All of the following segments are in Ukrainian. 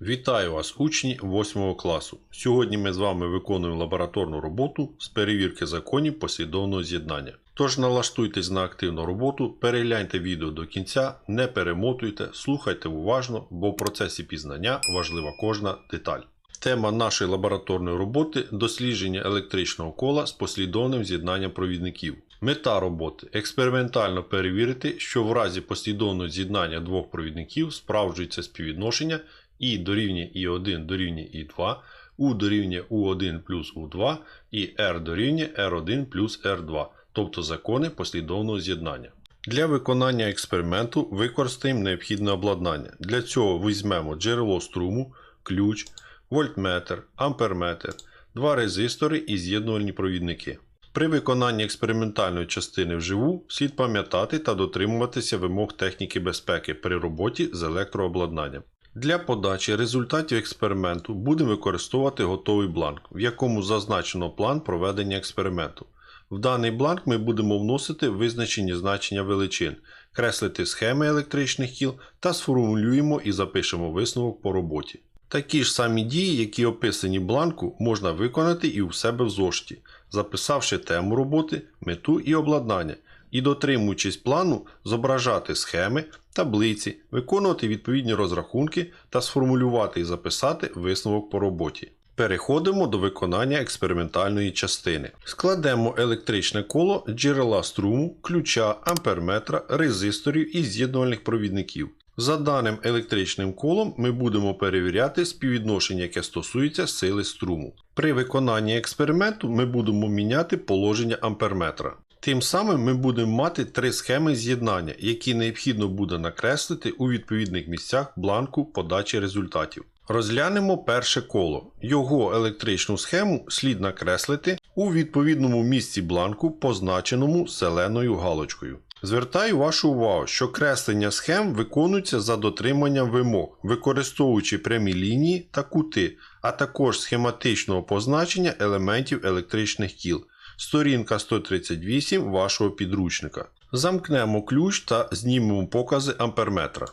Вітаю вас, учні 8 класу. Сьогодні ми з вами виконуємо лабораторну роботу з перевірки законів послідовного з'єднання. Тож налаштуйтесь на активну роботу, перегляньте відео до кінця, не перемотуйте, слухайте уважно, бо в процесі пізнання важлива кожна деталь. Тема нашої лабораторної роботи дослідження електричного кола з послідовним з'єднанням провідників. Мета роботи експериментально перевірити, що в разі послідовного з'єднання двох провідників справджується співвідношення І дорівнює І1 дорівнює І2, У дорівнює У1 плюс У2 і R дорівнює R1 плюс R2, тобто закони послідовного з'єднання. Для виконання експерименту використаємо необхідне обладнання. Для цього візьмемо джерело струму, ключ, вольтметр, амперметр, два резистори і з'єднувальні провідники. При виконанні експериментальної частини вживу слід пам'ятати та дотримуватися вимог техніки безпеки при роботі з електрообладнанням. Для подачі результатів експерименту будемо використовувати готовий бланк, в якому зазначено план проведення експерименту. В даний бланк ми будемо вносити визначені значення величин, креслити схеми електричних кіл та сформулюємо і запишемо висновок по роботі. Такі ж самі дії, які описані в бланку, можна виконати і у себе в зошиті, записавши тему роботи, мету і обладнання, і дотримуючись плану, зображати схеми, таблиці, виконувати відповідні розрахунки та сформулювати і записати висновок по роботі. Переходимо до виконання експериментальної частини. Складемо електричне коло джерела струму, ключа, амперметра, резисторів і з'єднувальних провідників. За даним електричним колом ми будемо перевіряти співвідношення, яке стосується сили струму. При виконанні експерименту ми будемо міняти положення амперметра. Тим самим ми будемо мати три схеми з'єднання, які необхідно буде накреслити у відповідних місцях бланку подачі результатів. Розглянемо перше коло. Його електричну схему слід накреслити у відповідному місці бланку, позначеному зеленою галочкою. Звертаю вашу увагу, що креслення схем виконується за дотриманням вимог, використовуючи прямі лінії та кути, а також схематичного позначення елементів електричних кіл. Сторінка 138 вашого підручника. Замкнемо ключ та знімемо покази амперметра.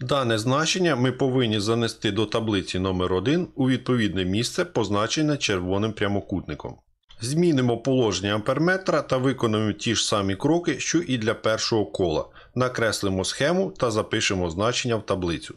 Дане значення ми повинні занести до таблиці номер 1 у відповідне місце, позначене червоним прямокутником. Змінимо положення амперметра та виконуємо ті ж самі кроки, що і для першого кола. Накреслимо схему та запишемо значення в таблицю.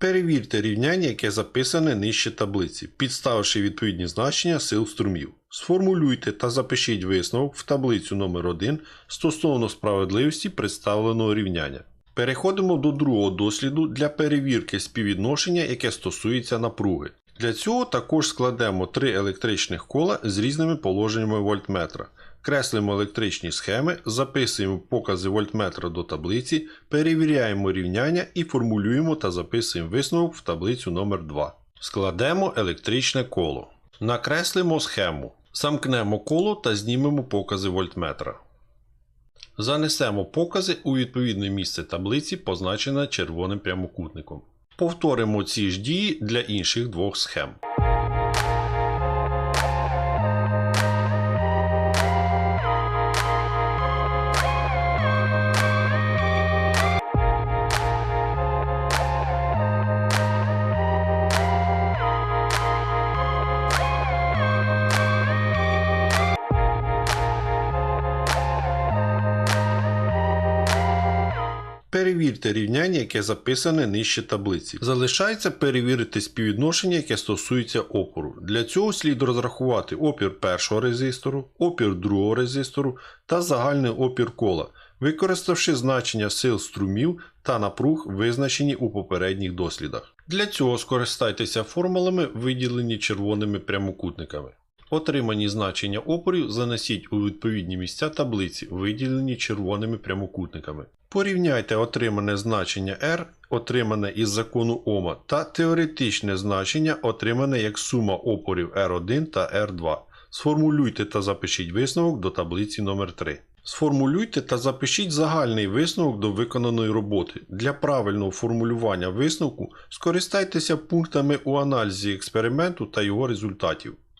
Перевірте рівняння, яке записане нижче таблиці, підставивши відповідні значення сил струмів. Сформулюйте та запишіть висновок в таблицю номер 1 стосовно справедливості представленого рівняння. Переходимо до другого досліду для перевірки співвідношення, яке стосується напруги. Для цього також складемо три електричних кола з різними положеннями вольтметра. Креслимо електричні схеми, записуємо покази вольтметра до таблиці, перевіряємо рівняння і формулюємо та записуємо висновок в таблицю номер 2 Складемо електричне коло. Накреслимо схему. Замкнемо коло та знімемо покази вольтметра. Занесемо покази у відповідне місце таблиці, позначене червоним прямокутником. Повторимо ці ж дії для інших двох схем. Перевірте рівняння, яке записане нижче таблиці. Залишається перевірити співвідношення, яке стосується опору. Для цього слід розрахувати опір першого резистору, опір другого резистору та загальний опір кола, використавши значення сил струмів та напруг, визначені у попередніх дослідах. Для цього скористайтеся формулами, виділені червоними прямокутниками. Отримані значення опорів занесіть у відповідні місця таблиці, виділені червоними прямокутниками. Порівняйте отримане значення R, отримане із закону Ома, та теоретичне значення, отримане як сума опорів R1 та R2. Сформулюйте та запишіть висновок до таблиці номер 3 Сформулюйте та запишіть загальний висновок до виконаної роботи. Для правильного формулювання висновку скористайтеся пунктами у аналізі експерименту та його результатів.